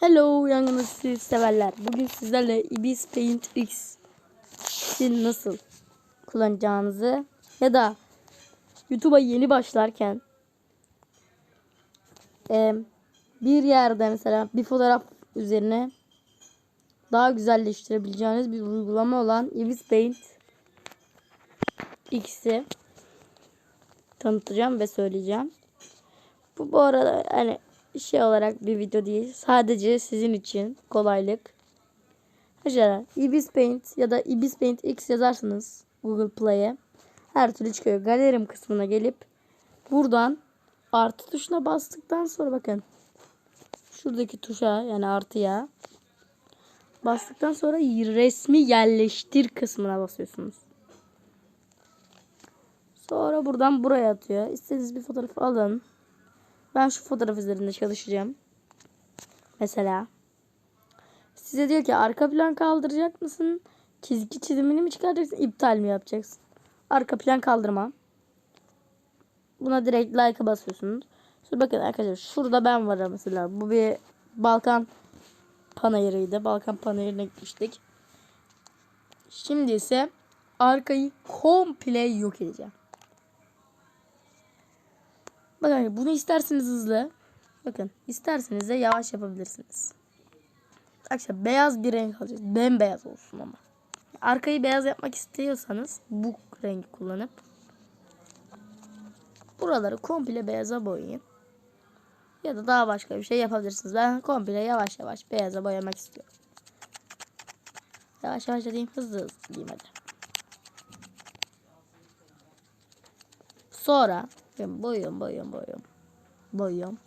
Hello yangını siz severler. Bugün sizlerle Ibis Paint X'i nasıl kullanacağınızı ya da YouTube'a yeni başlarken e, bir yerde mesela bir fotoğraf üzerine daha güzelleştirebileceğiniz bir uygulama olan Ibis Paint X'i tanıtacağım ve söyleyeceğim. Bu bu arada hani şey olarak bir video değil. Sadece sizin için kolaylık. Mesela Ibis Paint ya da Ibis Paint X yazarsınız Google Play'e. Her türlü çıkıyor. Galerim kısmına gelip buradan artı tuşuna bastıktan sonra bakın şuradaki tuşa yani artıya bastıktan sonra resmi yerleştir kısmına basıyorsunuz. Sonra buradan buraya atıyor. İstediğiniz bir fotoğrafı alın. Ben şu fotoğraf üzerinde çalışacağım. Mesela. Size diyor ki arka plan kaldıracak mısın? Çizgi çizimini mi çıkaracaksın? İptal mi yapacaksın? Arka plan kaldırma. Buna direkt like'a basıyorsunuz. Sonra bakın arkadaşlar şurada ben varım mesela. Bu bir Balkan panayırıydı. Balkan panayırına gitmiştik. Şimdi ise arkayı komple yok edeceğim. Bakın bunu isterseniz hızlı. Bakın isterseniz de yavaş yapabilirsiniz. Arkadaşlar beyaz bir renk alacağız. Bembeyaz olsun ama. Arkayı beyaz yapmak istiyorsanız bu rengi kullanıp buraları komple beyaza boyayın. Ya da daha başka bir şey yapabilirsiniz. Ben komple yavaş yavaş beyaza boyamak istiyorum. Yavaş yavaş dediğim hızlı hızlı diyeyim hadi. Sonra ben boyuyorum boyuyorum boyuyorum. Boyuyorum.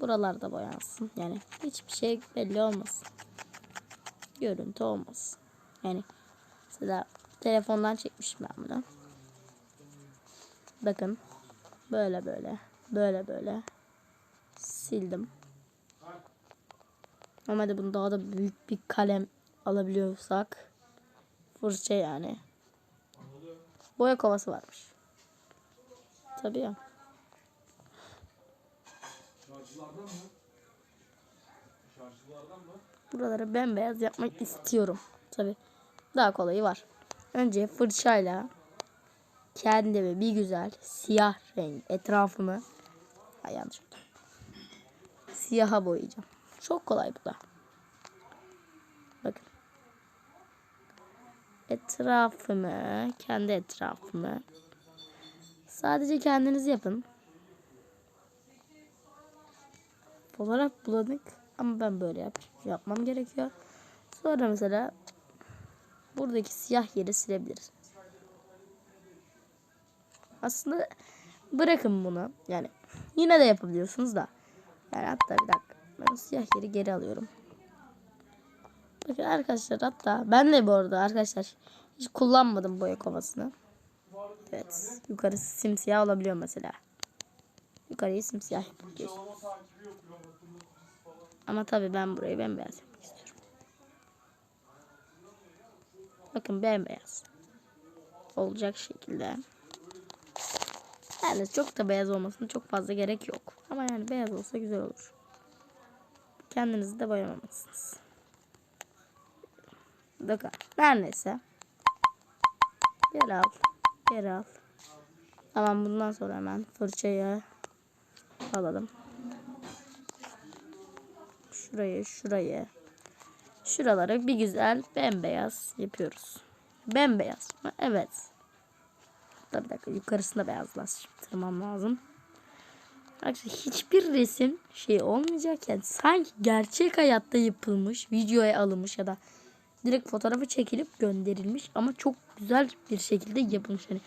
Buralarda boyansın. Yani hiçbir şey belli olmasın. Görüntü olmasın. Yani mesela telefondan çekmişim ben bunu. Bakın. Böyle böyle. Böyle böyle. Sildim. Ama de bunu daha da büyük bir kalem alabiliyorsak. Fırça yani. Boya kovası varmış. Tabii ya. Şarjılardan mı? Şarjılardan mı? Buraları bembeyaz yapmak istiyorum. Tabii. Daha kolayı var. Önce fırçayla kendimi bir güzel siyah renk etrafımı Ay yanlış oldu. Siyaha boyayacağım. Çok kolay bu da. Bakın. Etrafımı, kendi etrafımı sadece kendiniz yapın. Fotoğraf bulanık ama ben böyle yap yapmam gerekiyor. Sonra mesela buradaki siyah yeri silebiliriz. Aslında bırakın bunu. Yani yine de yapabiliyorsunuz da. Yani hatta bir dakika. Ben siyah yeri geri alıyorum. Bakın arkadaşlar hatta ben de bu arada arkadaşlar hiç kullanmadım boya kovasını. Evet. Yukarısı simsiyah olabiliyor mesela. Yukarıyı simsiyah yapabiliyorsun. Çalama takibi yapıyor. Bakın falan. Ama tabii ben burayı bembeyaz yapmak istiyorum. Bakın bembeyaz. Olacak şekilde. Yani çok da beyaz olmasına çok fazla gerek yok. Ama yani beyaz olsa güzel olur. Kendinizi de boyamamalısınız. Bakın her neyse. Geri al. Geri al. Tamam bundan sonra hemen fırçayı alalım. Şurayı, şurayı. Şuraları bir güzel bembeyaz yapıyoruz. Bembeyaz mı? Evet. Hatta bir dakika yukarısında beyazlaştırmam lazım. Arkadaşlar hiçbir resim şey olmayacak sanki gerçek hayatta yapılmış, videoya alınmış ya da direkt fotoğrafı çekilip gönderilmiş ama çok güzel bir şekilde yapılmış. Yani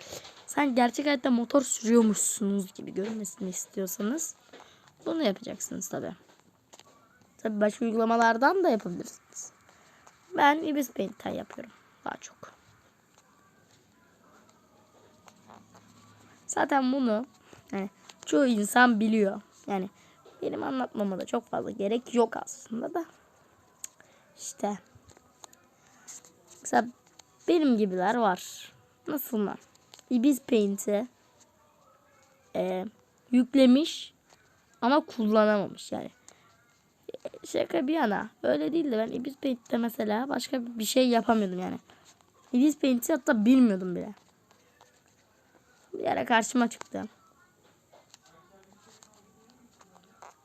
sen gerçek hayatta motor sürüyormuşsunuz gibi görünmesini istiyorsanız bunu yapacaksınız tabi. Tabi başka uygulamalardan da yapabilirsiniz. Ben Ibis Paint'ten yapıyorum daha çok. Zaten bunu yani çoğu insan biliyor. Yani benim anlatmama da çok fazla gerek yok aslında da. İşte. Mesela benim gibiler var. Nasıl mı? Ibis Paint'i e, yüklemiş ama kullanamamış yani. şaka bir yana. Öyle değil de ben Ibis Paint'te mesela başka bir şey yapamıyordum yani. Ibis Paint'i hatta bilmiyordum bile. Bir ara karşıma çıktı.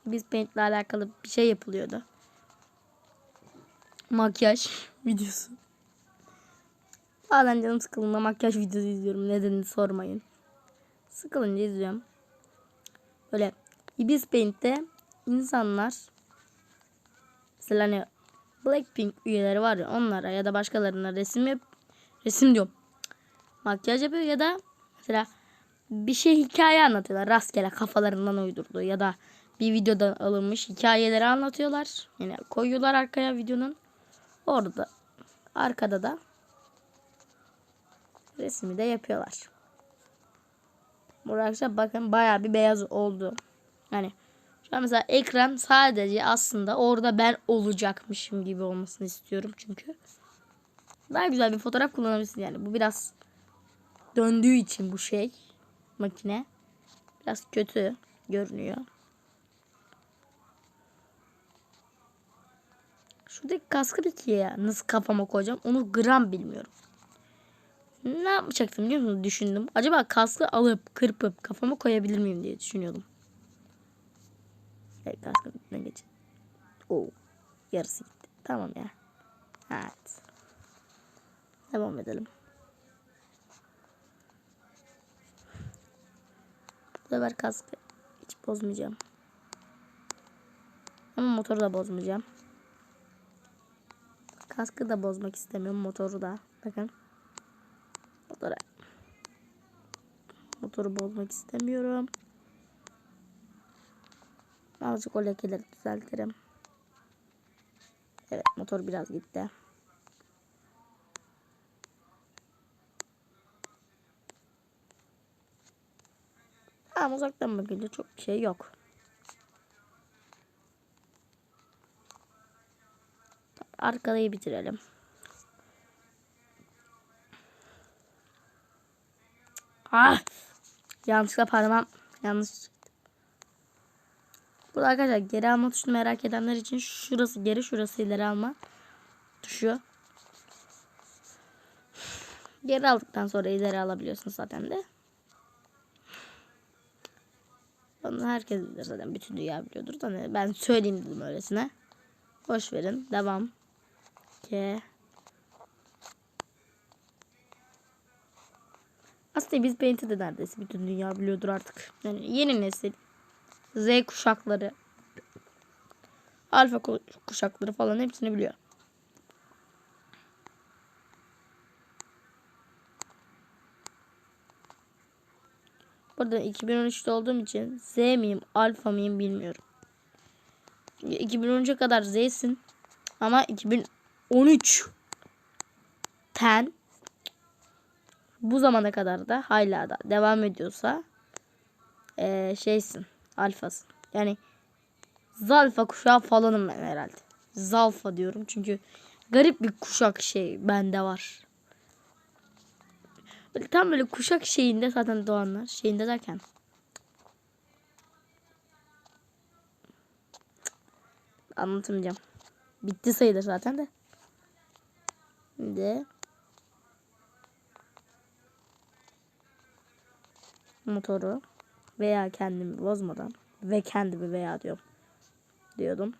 Ibis Paint'le alakalı bir şey yapılıyordu. Makyaj videosu. Bazen canım sıkıldığında makyaj videosu izliyorum. Nedenini sormayın. Sıkılınca izliyorum. Böyle Ibis Paint'te insanlar mesela hani Blackpink üyeleri var ya onlara ya da başkalarına resim yap resim diyorum. Makyaj yapıyor ya da mesela bir şey hikaye anlatıyorlar. Rastgele kafalarından uydurduğu ya da bir videodan alınmış hikayeleri anlatıyorlar. Yani koyuyorlar arkaya videonun. Orada arkada da resmi de yapıyorlar. Bu arkadaşlar bakın bayağı bir beyaz oldu. Yani şu an mesela ekran sadece aslında orada ben olacakmışım gibi olmasını istiyorum çünkü. Daha güzel bir fotoğraf kullanabilirsin yani. Bu biraz döndüğü için bu şey makine biraz kötü görünüyor. Şuradaki kaskı peki ya nasıl kafama koyacağım onu gram bilmiyorum. Ne yapacaktım biliyor musunuz düşündüm. Acaba kaskı alıp kırpıp kafama koyabilir miyim diye düşünüyordum. Evet kaskın üstüne geçin. Oo, yarısı gitti. Tamam ya. Evet. Devam edelim. Bu sefer kaskı hiç bozmayacağım. Ama motoru da bozmayacağım. Kaskı da bozmak istemiyorum. Motoru da. Bakın. Motoru bozmak istemiyorum. Azıcık o lekeleri düzeltirim. Evet motor biraz gitti. Ama uzaktan bakınca çok bir şey yok. Arkadayı bitirelim. Ah! Yanlışlıkla parmağım yanlış. Burada arkadaşlar geri alma tuşunu merak edenler için şurası geri şurası ileri alma tuşu. Geri aldıktan sonra ileri alabiliyorsunuz zaten de. Onu herkes bilir zaten. Bütün dünya biliyordur da ben söyleyeyim dedim öylesine. Boş verin. Devam. K. Aslında biz Paint'i de neredeyse bütün dünya biliyordur artık. Yani yeni nesil Z kuşakları alfa ku- kuşakları falan hepsini biliyor. Burada 2013'te olduğum için Z miyim alfa mıyım bilmiyorum. 2013'e kadar Z'sin ama 2013 ten bu zamana kadar da hala da devam ediyorsa eee, şeysin alfasın. Yani zalfa kuşağı falanım ben herhalde. Zalfa diyorum çünkü garip bir kuşak şey bende var. Böyle tam böyle kuşak şeyinde zaten doğanlar. Şeyinde derken. Anlatamayacağım. Bitti sayılır zaten de. Şimdi motoru veya kendimi bozmadan ve kendimi veya diyorum diyordum.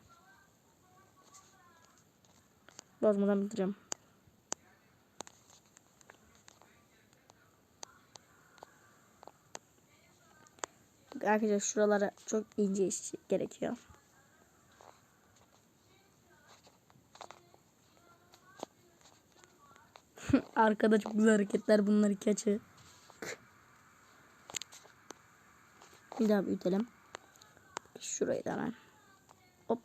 Bozmadan bitireceğim. Arkadaşlar şuralara çok ince iş gerekiyor. Arkada çok güzel hareketler bunlar iki Bir daha büyütelim. Şurayı da hemen. Hop.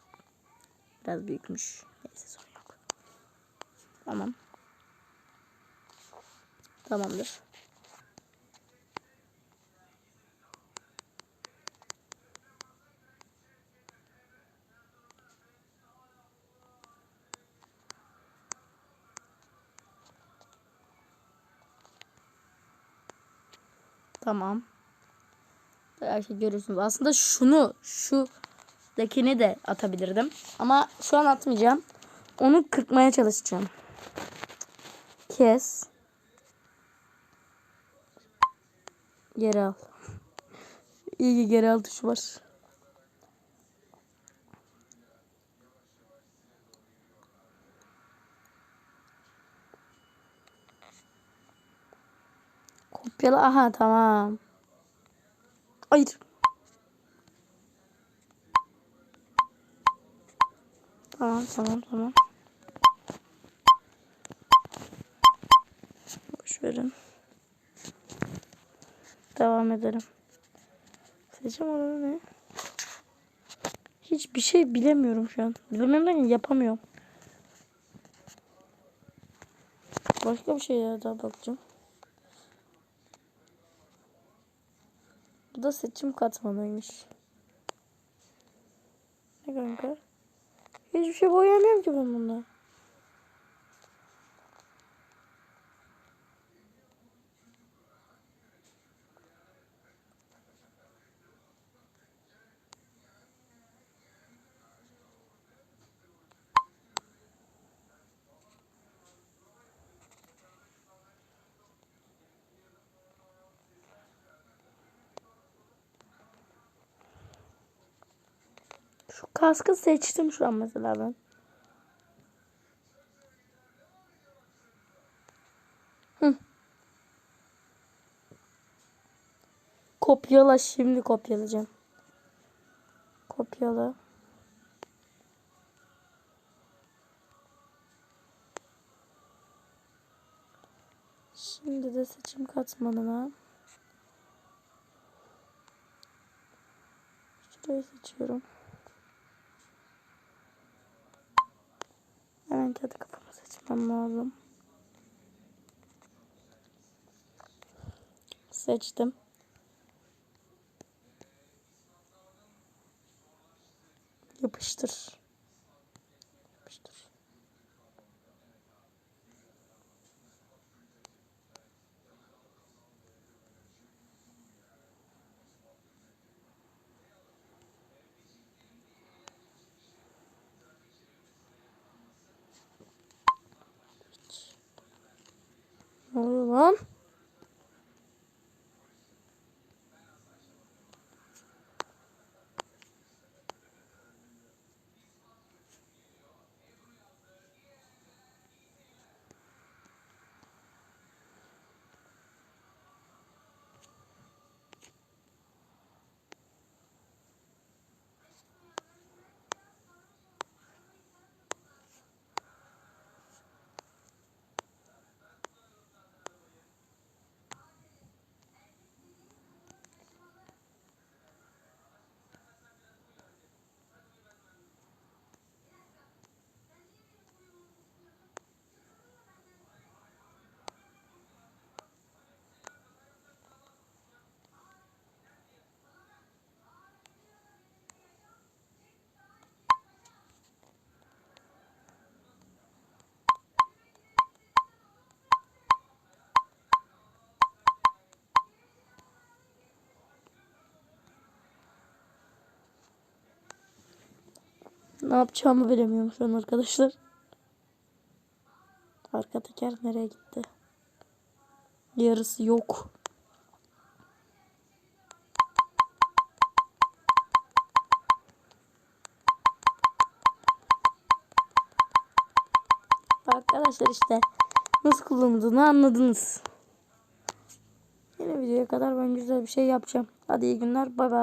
Biraz büyükmüş. Neyse sorun yok. Tamam. Tamamdır. Tamam. Her şey görüyorsunuz. Aslında şunu şu Üsttekini de atabilirdim. Ama şu an atmayacağım. Onu kırpmaya çalışacağım. Kes. Geri al. İyi ki geri al tuşu var. Kopyala. Aha tamam. Hayır. Tamam tamam tamam. Boş verin. Devam edelim. Seçim oranı ne? Hiçbir şey bilemiyorum şu an. Bilemiyorum yapamıyorum. Başka bir şeye daha bakacağım. Da seçim katmanıymış. Ne kanka? Hiçbir şey boyamıyorum ki ben bunda. Kaskı seçtim şu an mesela ben. Hı. Kopyala şimdi kopyalayacağım. Kopyala. Şimdi de seçim katmanına şurayı seçiyorum. Kendi kafamı seçmem lazım. Seçtim. Yapıştır. Ne oluyor lan? Ne yapacağımı bilemiyorum şu an arkadaşlar. Arka teker nereye gitti? Yarısı yok. Arkadaşlar işte nasıl kullanıldığını anladınız. Yeni videoya kadar ben güzel bir şey yapacağım. Hadi iyi günler. Bay bay.